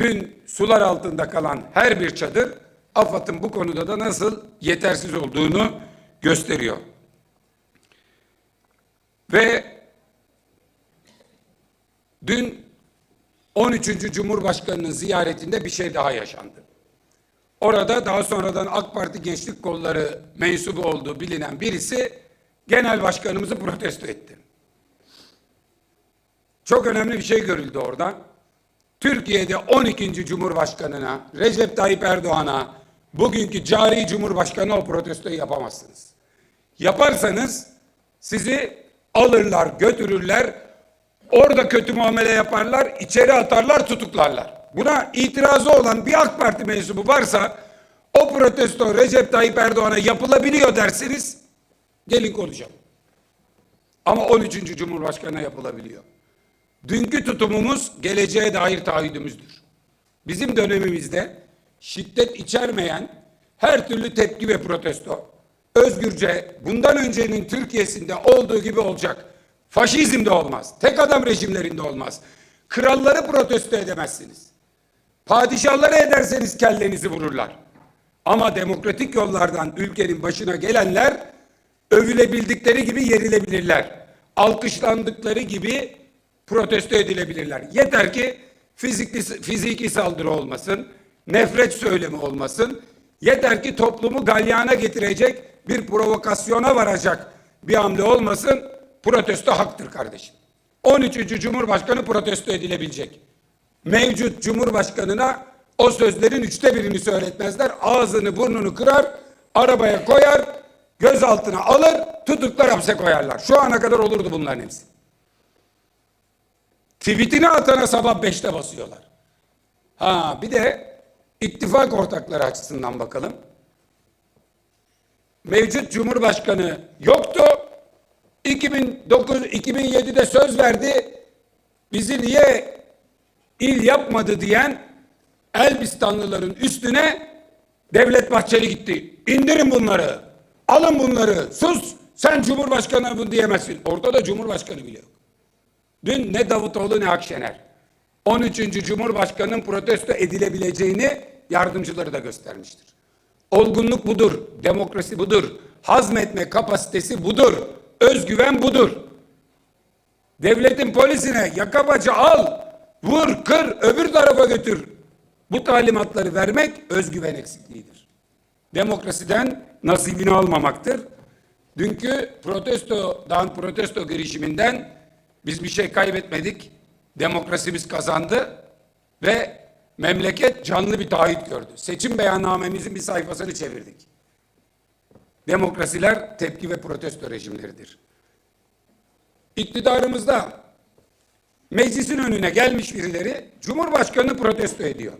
dün sular altında kalan her bir çadır AFAD'ın bu konuda da nasıl yetersiz olduğunu gösteriyor. Ve dün 13. Cumhurbaşkanı'nın ziyaretinde bir şey daha yaşandı. Orada daha sonradan AK Parti Gençlik Kolları mensubu olduğu bilinen birisi genel başkanımızı protesto etti. Çok önemli bir şey görüldü orada. Türkiye'de 12. Cumhurbaşkanına, Recep Tayyip Erdoğan'a, bugünkü cari Cumhurbaşkanı o protestoyu yapamazsınız. Yaparsanız sizi alırlar, götürürler, orada kötü muamele yaparlar, içeri atarlar, tutuklarlar. Buna itirazı olan bir AK Parti mensubu varsa o protesto Recep Tayyip Erdoğan'a yapılabiliyor derseniz gelin konuşalım. Ama 13. Cumhurbaşkanı'na yapılabiliyor. Dünkü tutumumuz geleceğe dair taahhüdümüzdür. Bizim dönemimizde şiddet içermeyen her türlü tepki ve protesto özgürce bundan öncenin Türkiye'sinde olduğu gibi olacak. Faşizmde olmaz. Tek adam rejimlerinde olmaz. Kralları protesto edemezsiniz. Padişahları ederseniz kellenizi vururlar. Ama demokratik yollardan ülkenin başına gelenler övülebildikleri gibi yerilebilirler. Alkışlandıkları gibi protesto edilebilirler. Yeter ki fizikli, fiziki saldırı olmasın, nefret söylemi olmasın. Yeter ki toplumu galyana getirecek bir provokasyona varacak bir hamle olmasın. Protesto haktır kardeşim. 13. Cumhurbaşkanı protesto edilebilecek. Mevcut Cumhurbaşkanına o sözlerin üçte birini söyletmezler. Ağzını burnunu kırar, arabaya koyar, gözaltına alır, tutuklar hapse koyarlar. Şu ana kadar olurdu bunların hepsi. Tweetini atana sabah beşte basıyorlar. Ha bir de ittifak ortakları açısından bakalım. Mevcut Cumhurbaşkanı yoktu. 2009 2007'de söz verdi. Bizi niye il yapmadı diyen Elbistanlıların üstüne Devlet Bahçeli gitti. İndirin bunları. Alın bunları. Sus. Sen Cumhurbaşkanı bu diyemezsin. Orada da Cumhurbaşkanı bile yok. Dün ne Davutoğlu ne Akşener 13. Cumhurbaşkanının protesto edilebileceğini yardımcıları da göstermiştir. Olgunluk budur, demokrasi budur, hazmetme kapasitesi budur, özgüven budur. Devletin polisine yaka al, vur, kır, öbür tarafa götür. Bu talimatları vermek özgüven eksikliğidir. Demokrasiden nasibini almamaktır. Dünkü protestodan, protesto girişiminden biz bir şey kaybetmedik. Demokrasimiz kazandı ve memleket canlı bir taahhüt gördü. Seçim beyannamemizin bir sayfasını çevirdik. Demokrasiler tepki ve protesto rejimleridir. İktidarımızda meclisin önüne gelmiş birileri Cumhurbaşkanı protesto ediyor.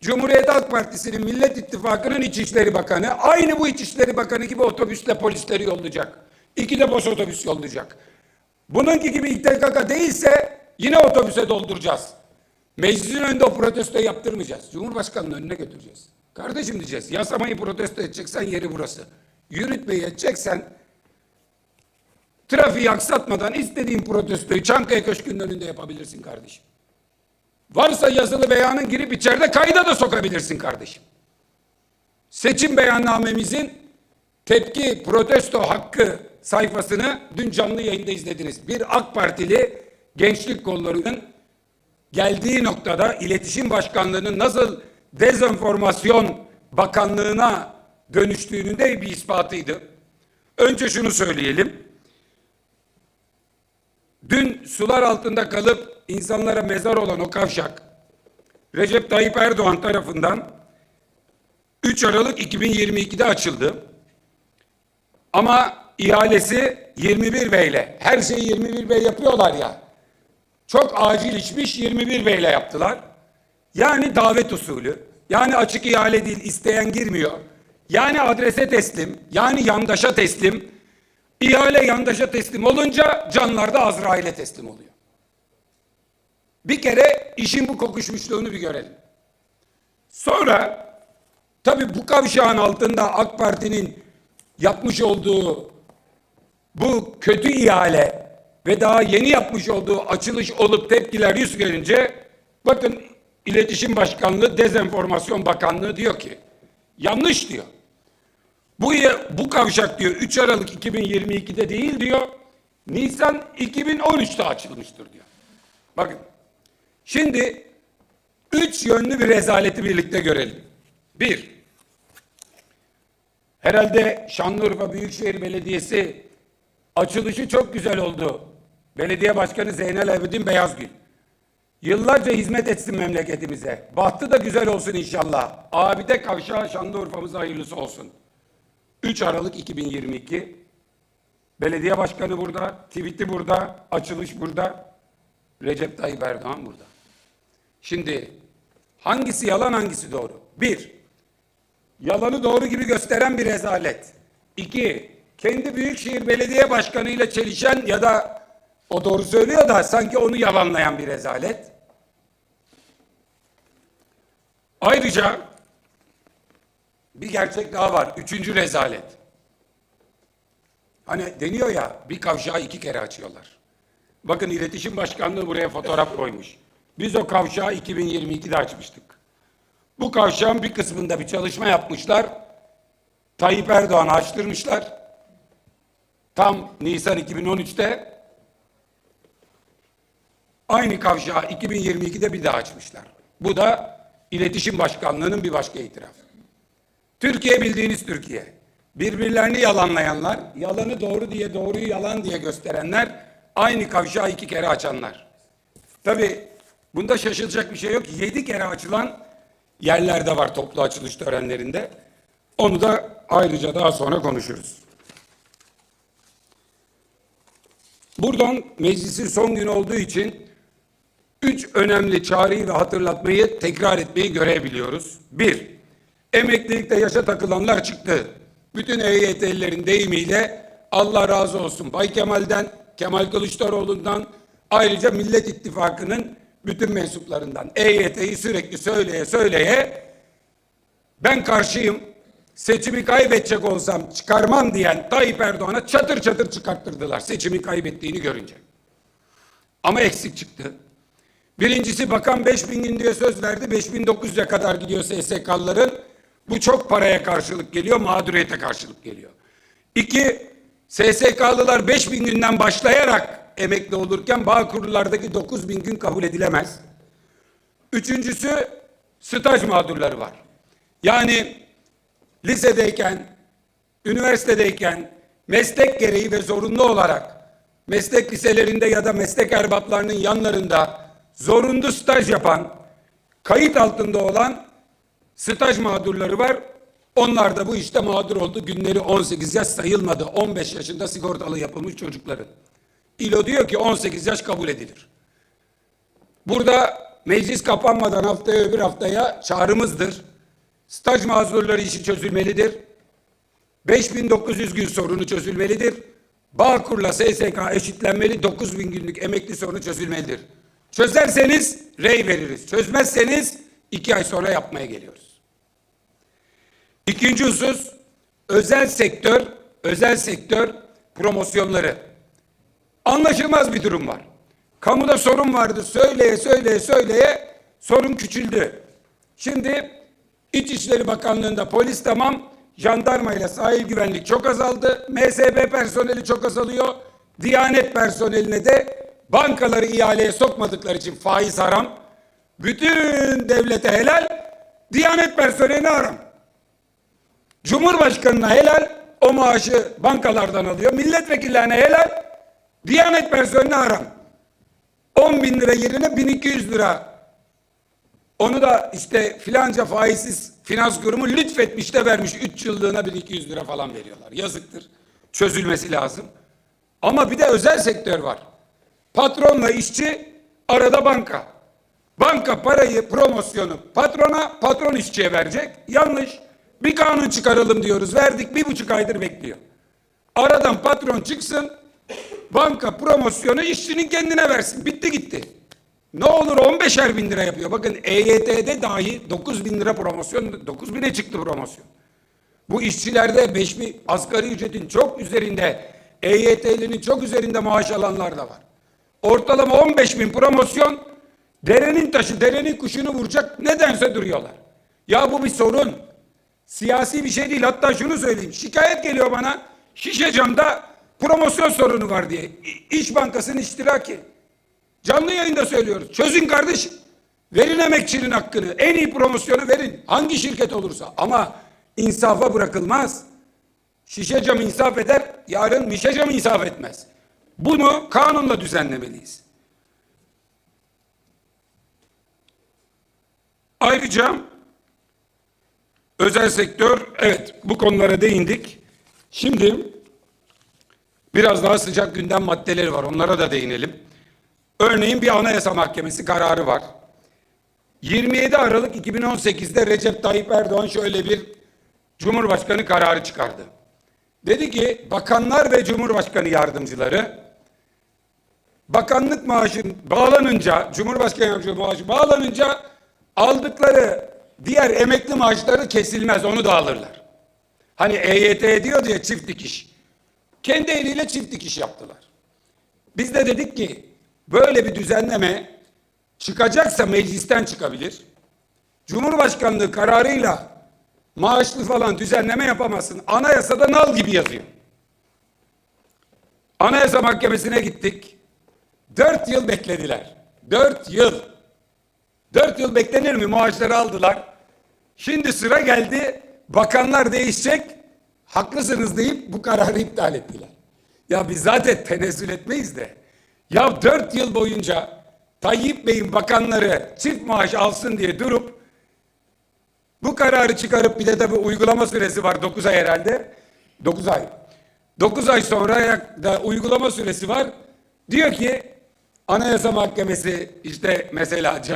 Cumhuriyet Halk Partisi'nin Millet İttifakı'nın İçişleri Bakanı aynı bu İçişleri Bakanı gibi otobüsle polisleri yollayacak. İki de boş otobüs yollayacak. Bununki gibi İTKK değilse yine otobüse dolduracağız. Meclisin önünde o protesto yaptırmayacağız. Cumhurbaşkanının önüne götüreceğiz. Kardeşim diyeceğiz. Yasamayı protesto edeceksen yeri burası. Yürütmeyi edeceksen trafiği aksatmadan istediğin protestoyu Çankaya Köşkü'nün önünde yapabilirsin kardeşim. Varsa yazılı beyanın girip içeride kayda da sokabilirsin kardeşim. Seçim beyannamemizin tepki protesto hakkı sayfasını dün canlı yayında izlediniz. Bir AK Partili gençlik kollarının geldiği noktada iletişim başkanlığının nasıl dezenformasyon bakanlığına dönüştüğünün de bir ispatıydı. Önce şunu söyleyelim. Dün sular altında kalıp insanlara mezar olan o kavşak Recep Tayyip Erdoğan tarafından 3 Aralık 2022'de açıldı. Ama ihalesi 21 beyle. Her şeyi 21 bey yapıyorlar ya. Çok acil içmiş 21 beyle yaptılar. Yani davet usulü. Yani açık ihale değil isteyen girmiyor. Yani adrese teslim. Yani yandaşa teslim. İhale yandaşa teslim olunca canlar da Azrail'e teslim oluyor. Bir kere işin bu kokuşmuşluğunu bir görelim. Sonra tabi bu kavşağın altında AK Parti'nin yapmış olduğu bu kötü ihale ve daha yeni yapmış olduğu açılış olup tepkiler yüz gelince bakın İletişim Başkanlığı Dezenformasyon Bakanlığı diyor ki yanlış diyor. Bu bu kavşak diyor 3 Aralık 2022'de değil diyor. Nisan 2013'te açılmıştır diyor. Bakın. Şimdi üç yönlü bir rezaleti birlikte görelim. Bir, herhalde Şanlıurfa Büyükşehir Belediyesi açılışı çok güzel oldu. Belediye Başkanı Zeynel Abidin Beyazgül. Yıllarca hizmet etsin memleketimize. Bahtı da güzel olsun inşallah. Abide kavşağı Şanlıurfa'mıza hayırlısı olsun. 3 Aralık 2022. Belediye Başkanı burada, tweet'i burada, açılış burada. Recep Tayyip Erdoğan burada. Şimdi hangisi yalan hangisi doğru? Bir, yalanı doğru gibi gösteren bir rezalet. İki, kendi Büyükşehir Belediye Başkanı ile çelişen ya da o doğru söylüyor da sanki onu yalanlayan bir rezalet. Ayrıca bir gerçek daha var. Üçüncü rezalet. Hani deniyor ya bir kavşağı iki kere açıyorlar. Bakın İletişim Başkanlığı buraya fotoğraf koymuş. Biz o kavşağı 2022'de açmıştık. Bu kavşağın bir kısmında bir çalışma yapmışlar. Tayyip Erdoğan'ı açtırmışlar. Tam Nisan 2013'te aynı kavşağı 2022'de bir daha açmışlar. Bu da İletişim Başkanlığı'nın bir başka itirafı. Türkiye bildiğiniz Türkiye. Birbirlerini yalanlayanlar, yalanı doğru diye doğruyu yalan diye gösterenler, aynı kavşağı iki kere açanlar. Tabi bunda şaşılacak bir şey yok. Yedi kere açılan yerler de var toplu açılış törenlerinde. Onu da ayrıca daha sonra konuşuruz. Buradan meclisin son günü olduğu için üç önemli çağrıyı ve hatırlatmayı tekrar etmeyi görebiliyoruz. Bir, emeklilikte yaşa takılanlar çıktı. Bütün EYT'lilerin deyimiyle Allah razı olsun Bay Kemal'den, Kemal Kılıçdaroğlu'ndan, ayrıca Millet İttifakı'nın bütün mensuplarından. EYT'yi sürekli söyleye söyleye ben karşıyım, seçimi kaybedecek olsam çıkarmam diyen Tayyip Erdoğan'a çatır çatır çıkarttırdılar seçimi kaybettiğini görünce. Ama eksik çıktı. Birincisi bakan 5000 gün diye söz verdi. 5900'e kadar gidiyor SSK'ların. Bu çok paraya karşılık geliyor, mağduriyete karşılık geliyor. İki, SSK'lılar 5000 günden başlayarak emekli olurken bağ kurullardaki 9000 gün kabul edilemez. Üçüncüsü staj mağdurları var. Yani lisedeyken, üniversitedeyken meslek gereği ve zorunlu olarak meslek liselerinde ya da meslek erbaplarının yanlarında zorunlu staj yapan, kayıt altında olan staj mağdurları var. Onlar da bu işte mağdur oldu. Günleri 18 yaş sayılmadı. 15 yaşında sigortalı yapılmış çocukların. İLO diyor ki 18 yaş kabul edilir. Burada meclis kapanmadan haftaya öbür haftaya çağrımızdır. Staj mağdurları işi çözülmelidir. 5900 gün sorunu çözülmelidir. Bağkur'la SSK eşitlenmeli. 9000 günlük emekli sorunu çözülmelidir. Çözerseniz rey veririz. Çözmezseniz iki ay sonra yapmaya geliyoruz. İkinci husus özel sektör, özel sektör promosyonları. Anlaşılmaz bir durum var. Kamuda sorun vardı. Söyleye söyleye söyleye sorun küçüldü. Şimdi İçişleri Bakanlığı'nda polis tamam, jandarma ile sahil güvenlik çok azaldı. MSB personeli çok azalıyor. Diyanet personeline de bankaları ihaleye sokmadıkları için faiz haram. Bütün devlete helal, Diyanet personeline haram. Cumhurbaşkanına helal, o maaşı bankalardan alıyor. Milletvekillerine helal, Diyanet personeline haram. 10 bin lira yerine 1200 lira. Onu da işte filanca faizsiz finans kurumu lütfetmiş de vermiş. 3 yıllığına 1200 lira falan veriyorlar. Yazıktır. Çözülmesi lazım. Ama bir de özel sektör var. Patronla işçi arada banka. Banka parayı promosyonu patrona, patron işçiye verecek. Yanlış. Bir kanun çıkaralım diyoruz. Verdik bir buçuk aydır bekliyor. Aradan patron çıksın. Banka promosyonu işçinin kendine versin. Bitti gitti. Ne olur 15'er bin lira yapıyor. Bakın EYT'de dahi 9 bin lira promosyon, 9 bine çıktı promosyon. Bu işçilerde 5 bin asgari ücretin çok üzerinde, EYT'linin çok üzerinde maaş alanlar da var. Ortalama 15 bin promosyon Derenin taşı derenin kuşunu vuracak nedense duruyorlar. Ya bu bir sorun. Siyasi bir şey değil. Hatta şunu söyleyeyim. Şikayet geliyor bana. Şişecam'da promosyon sorunu var diye. İş Bankası'nın iştiraki. Canlı yayında söylüyoruz. Çözün kardeşim. Verin emekçinin hakkını. En iyi promosyonu verin. Hangi şirket olursa. Ama insafa bırakılmaz. Şişecam insaf eder. Yarın Mişecam insaf etmez. Bunu kanunla düzenlemeliyiz. Ayrıca özel sektör evet bu konulara değindik. Şimdi biraz daha sıcak gündem maddeleri var. Onlara da değinelim. Örneğin bir Anayasa Mahkemesi kararı var. 27 Aralık 2018'de Recep Tayyip Erdoğan şöyle bir Cumhurbaşkanı kararı çıkardı. Dedi ki bakanlar ve Cumhurbaşkanı yardımcıları bakanlık maaşı bağlanınca, Cumhurbaşkanı yardımcısı maaşı bağlanınca aldıkları diğer emekli maaşları kesilmez, onu da alırlar. Hani EYT diyor diye çift dikiş. Kendi eliyle çift dikiş yaptılar. Biz de dedik ki böyle bir düzenleme çıkacaksa meclisten çıkabilir. Cumhurbaşkanlığı kararıyla maaşlı falan düzenleme yapamazsın. Anayasada nal gibi yazıyor. Anayasa Mahkemesi'ne gittik. Dört yıl beklediler. Dört yıl. Dört yıl beklenir mi? Maaşları aldılar. Şimdi sıra geldi. Bakanlar değişecek. Haklısınız deyip bu kararı iptal ettiler. Ya biz zaten tenezzül etmeyiz de. Ya dört yıl boyunca Tayyip Bey'in bakanları çift maaş alsın diye durup bu kararı çıkarıp bir de tabii uygulama süresi var 9 ay herhalde. 9 ay. 9 ay sonra da uygulama süresi var. Diyor ki Anayasa Mahkemesi işte mesela